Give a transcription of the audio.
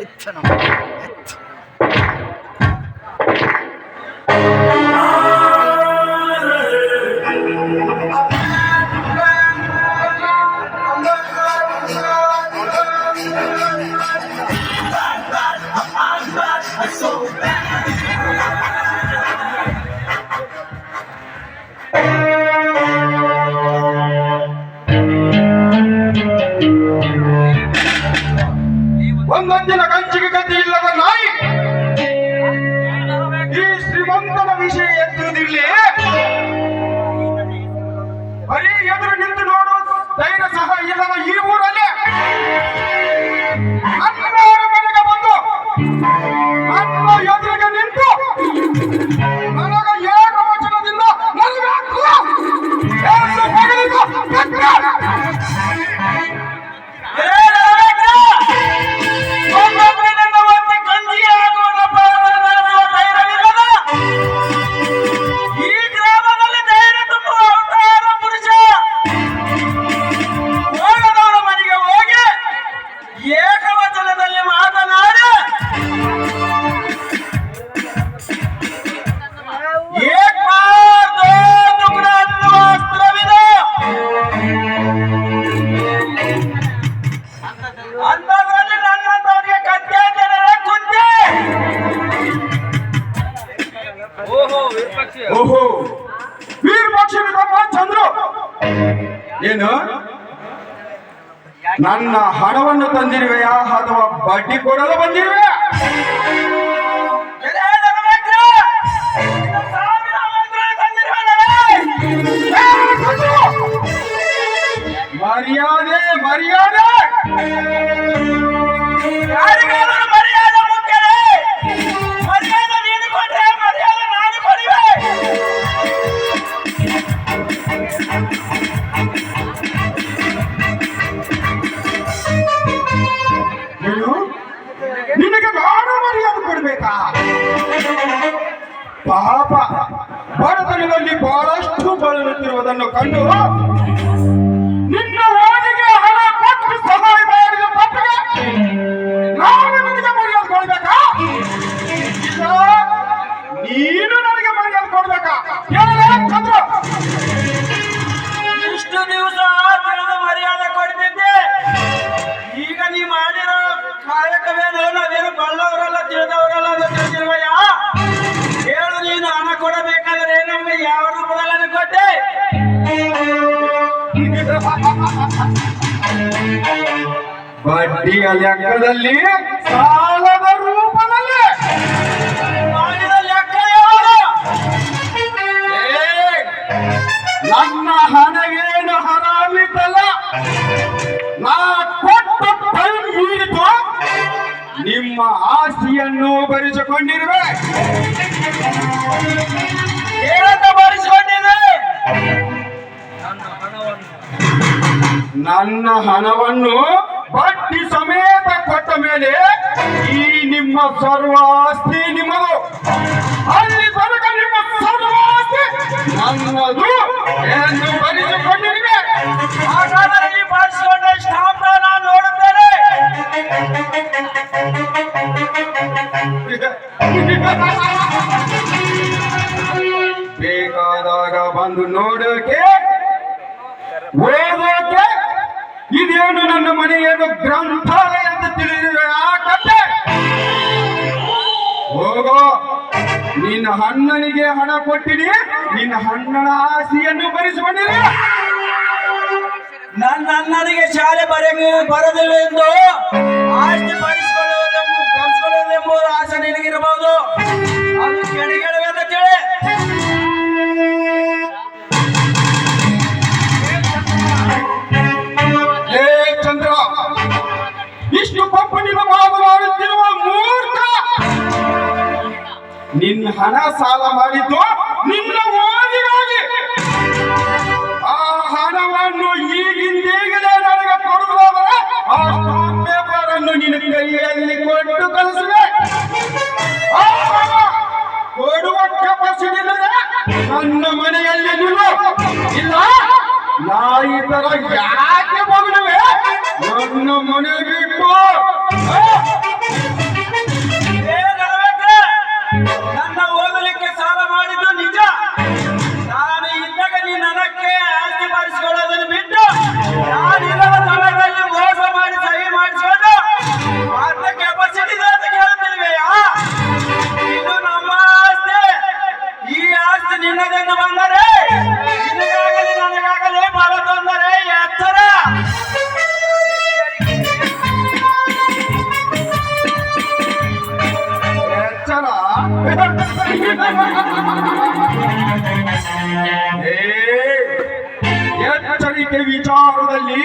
ಎತ್ತ ನಮ್ಮ ಒಂದೊಂದಿನ ಕಂಚಿಗೆ ಗತಿ ಇಲ್ಲದ ನಾಯಿ. ಈ ಶ್ರೀಮಂತನ ವಿಷಯ ಎತ್ತುವುದಿರಲಿ. ಬರೀ ಎದುರು ನಿಂತು ನೋಡುವ ಧೈರ್ಯ ಸಹ ಇಲ್ಲದ ಈ ಊರಲ್ಲಿ ಜನರೇ ಕುಂತೆ. ಓಹೋ ವೀರಪಕ್ಷಿ. ತಮ್ಮ ಚಂದ್ರು. ಏನು? ನನ್ನ ಹಣವನ್ನು ತಂದಿರುವೆಯಾ ಅಥವಾ ಬಡ್ಡಿ ಕೊಡಲು ಬಂದಿರುವೆಯಾ? ಪಾಪ ಬಡತನದಲ್ಲಿ ಬಹಳಷ್ಟು ಬಳಲುತ್ತಿರುವುದನ್ನು ಕಂಡು ಬಡ್ಡಿಯ ಲೆಕ್ಕದಲ್ಲಿ ಸಾಲದ ರೂಪದಲ್ಲಿ. ಮಾಡಿದ ಲೆಕ್ಕ ನನ್ನ ಹಣವೇನು ಹರಾಮಿದ್ದಲ್ಲ ನಾ ಕೊಟ್ಟ ಟೈಮ್ ಮೀರಿತು ನಿಮ್ಮ ಆಸ್ತಿಯನ್ನು ಭರಿಸಿಕೊಂಡಿರುವೆ. ಏನಂತ ಬರೆಸಿಕೊಂಡಿದೆ ನನ್ನ ಹಣವನ್ನು ಬಡ್ಡಿ ಸಮೇತ ಕೊಟ್ಟ ಮೇಲೆ ಈ ನಿಮ್ಮ ಸರ್ವಾಸ್ತಿ ನಿಮ್ಮದು. ಅಲ್ಲಿ ತನಕ ನಿಮ್ಮ ಸರ್ವಾಸ್ತಿ ನನ್ನದು ಎಂದು ಬರೆಸಿಕೊಂಡಿರುವೆ ಹಾಗಾದರೆ ಈ ಬರೆಸಿಕೊಂಡ ಸ್ಟಾಂಪ್ ನಾನು ನೋಡುತ್ತೇನೆ. ಬೇಕಾದಾಗ ಬಂದು ನೋಡೋಕೆ. ಓದೋಕೆ ಇದೇನು ನನ್ನ ಮನೆಯೇನು ಗ್ರಂಥಾಲಯ ಅಂತ ಆ ಕತೆ. ಹೋಗೋ, ನಿನ್ನ ಅಣ್ಣನಿಗೆ ಹಣ ಕೊಟ್ಟಿನಿ. ನಿನ್ನ ಅಣ್ಣನ ಆಸೆಯನ್ನು ಭರಿಸಿಕೊಂಡಿರಿ. ನನ್ನ ಅಣ್ಣನಿಗೆ ಶಾಲೆ ಬರ ಬರದಿಲ್ಲ ಎಂದು ಆಸ್ತಿ ಬರೆಸಿಕೊಳ್ಳುವುದೆಂಬ ಎಂಬುದು ಆಸೆ ನಿನಗಿರಬಹುದು. ಅದು ಕೆಳಗೆಳವೆ ನಿನ್ನ ಹಣ ಸಾಲ ಮಾಡಿದ್ದು ಎಚ್ಚರಿಕೆ ವಿಚಾರದಲ್ಲಿ